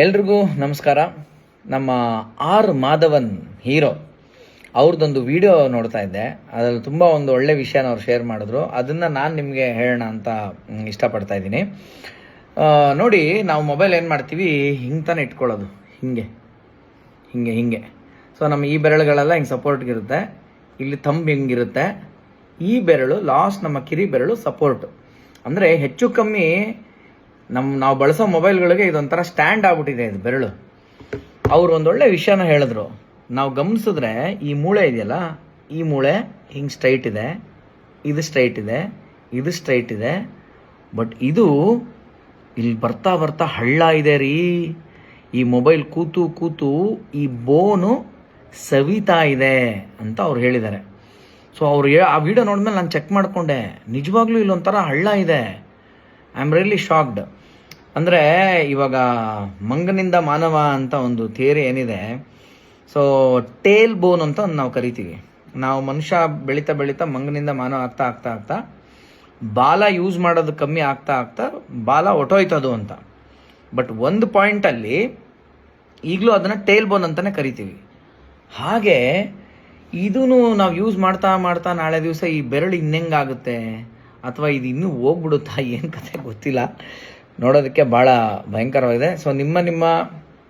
ಎಲ್ರಿಗೂ ನಮಸ್ಕಾರ. ನಮ್ಮ ಆರ್ ಮಾಧವನ್ ಹೀರೋ, ಅವ್ರದ್ದೊಂದು ವಿಡಿಯೋ ನೋಡ್ತಾ ಇದ್ದೆ. ಅದರಲ್ಲಿ ತುಂಬ ಒಂದು ಒಳ್ಳೆ ವಿಷಯನ ಅವ್ರು ಶೇರ್ ಮಾಡಿದ್ರು. ಅದನ್ನು ನಾನು ನಿಮಗೆ ಹೇಳೋಣ ಅಂತ ಇಷ್ಟಪಡ್ತಾ ಇದ್ದೀನಿ. ನೋಡಿ, ನಾವು ಮೊಬೈಲ್ ಏನು ಮಾಡ್ತೀವಿ? ಹಿಂಗೆ ತಾನೇ ಇಟ್ಕೊಳ್ಳೋದು. ಹಿಂಗೆ. ಹಿಂಗೆ ಹಿಂಗೆ. ಸೊ ನಮ್ಮ ಈ ಬೆರಳುಗಳೆಲ್ಲ ಹಿಂಗೆ ಸಪೋರ್ಟ್ಗಿರುತ್ತೆ ಇಲ್ಲಿ ತಂಬ್ ಹಿಂಗಿರುತ್ತೆ. ಈ ಬೆರಳು ಲಾಸ್ಟ್ ನಮ್ಮ ಕಿರಿ ಬೆರಳು ಸಪೋರ್ಟ್ ಅಂದರೆ ಹೆಚ್ಚು ಕಮ್ಮಿ ನಮ್ಮ ನಾವು ಬಳಸೋ ಮೊಬೈಲ್ಗಳಿಗೆ ಇದೊಂಥರ ಸ್ಟ್ಯಾಂಡ್ ಆಗ್ಬಿಟ್ಟಿದೆ ಇದು ಬೆರಳು. ಅವ್ರು ಒಂದೊಳ್ಳೆ ವಿಷಯನ ಹೇಳಿದ್ರು. ನಾವು ಗಮನಿಸಿದ್ರೆ ಈ ಮೂಳೆ ಇದೆಯಲ್ಲ, ಈ ಮೂಳೆ ಹಿಂಗೆ ಸ್ಟ್ರೈಟ್ ಇದೆ, ಇದು ಸ್ಟ್ರೈಟ್ ಇದೆ, ಇದು ಸ್ಟ್ರೈಟ್ ಇದೆ ಬಟ್ ಇದು ಇಲ್ಲಿ ಬರ್ತಾ ಬರ್ತಾ ಹಳ್ಳ ಇದೆ ರೀ. ಈ ಮೊಬೈಲ್ ಕೂತು ಕೂತು ಈ ಬೋನು ಸವಿತಾ ಇದೆ ಅಂತ ಅವ್ರು ಹೇಳಿದ್ದಾರೆ. ಸೊ ಅವ್ರು ಆ ವಿಡಿಯೋ ನೋಡಿದ್ಮೇಲೆ ನಾನು ಚೆಕ್ ಮಾಡಿಕೊಂಡೆ. ನಿಜವಾಗ್ಲೂ ಇಲ್ಲೊಂಥರ ಹಳ್ಳ ಇದೆ. ಐ ಆಮ್ ರಿಯಲಿ ಶಾಕ್ಡ್ ಅಂದರೆ ಇವಾಗ ಮಂಗನಿಂದ ಮಾನವ ಅಂತ ಒಂದು ಥಿಯರಿ ಏನಿದೆ. ಸೊ ಟೇಲ್ ಬೋನ್ ಅಂತ ಒಂದು ನಾವು ಕರಿತೀವಿ. ನಾವು ಮನುಷ್ಯ ಬೆಳೀತಾ ಬೆಳೀತಾ ಮಂಗನಿಂದ ಮಾನವ ಆಗ್ತಾ ಆಗ್ತಾ ಆಗ್ತಾ ಬಾಲ ಯೂಸ್ ಮಾಡೋದು ಕಮ್ಮಿ ಆಗ್ತಾ ಆಗ್ತಾ ಬಾಲ ಒಟೋಯ್ತದು ಅಂತ. ಬಟ್ ಒಂದು ಪಾಯಿಂಟಲ್ಲಿ ಈಗಲೂ ಅದನ್ನು ಟೇಲ್ ಬೋನ್ ಅಂತಲೇ ಕರಿತೀವಿ. ಹಾಗೆ ಇದೂ ನಾವು ಯೂಸ್ ಮಾಡ್ತಾ ಮಾಡ್ತಾ ನಾಳೆ ದಿವಸ ಈ ಬೆರಳು ಇನ್ನೆಂಗಾಗುತ್ತೆ? ಅಥವಾ ಇದು ಇನ್ನೂ ಹೋಗ್ಬಿಡುತ್ತಾ ಏನು ಕತೆ ಗೊತ್ತಿಲ್ಲ. ನೋಡೋದಕ್ಕೆ ಭಾಳ ಭಯಂಕರವಾಗಿದೆ. ಸೊ ನಿಮ್ಮ ನಿಮ್ಮ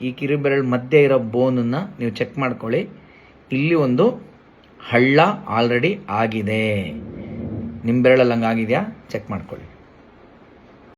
ಈ ಕಿರುಬೆರಳು ಮಧ್ಯೆ ಇರೋ ಬೋನನ್ನು ನೀವು ಚೆಕ್ ಮಾಡ್ಕೊಳ್ಳಿ. ಇಲ್ಲಿ ಒಂದು ಹಳ್ಳ ಆಲ್ರೆಡಿ ಆಗಿದೆ. ನಿಮ್ಮ ಬೆರಳಲ್ಲಿ ಹಂಗಾಗಿದೆಯಾ? ಚೆಕ್ ಮಾಡ್ಕೊಳ್ಳಿ.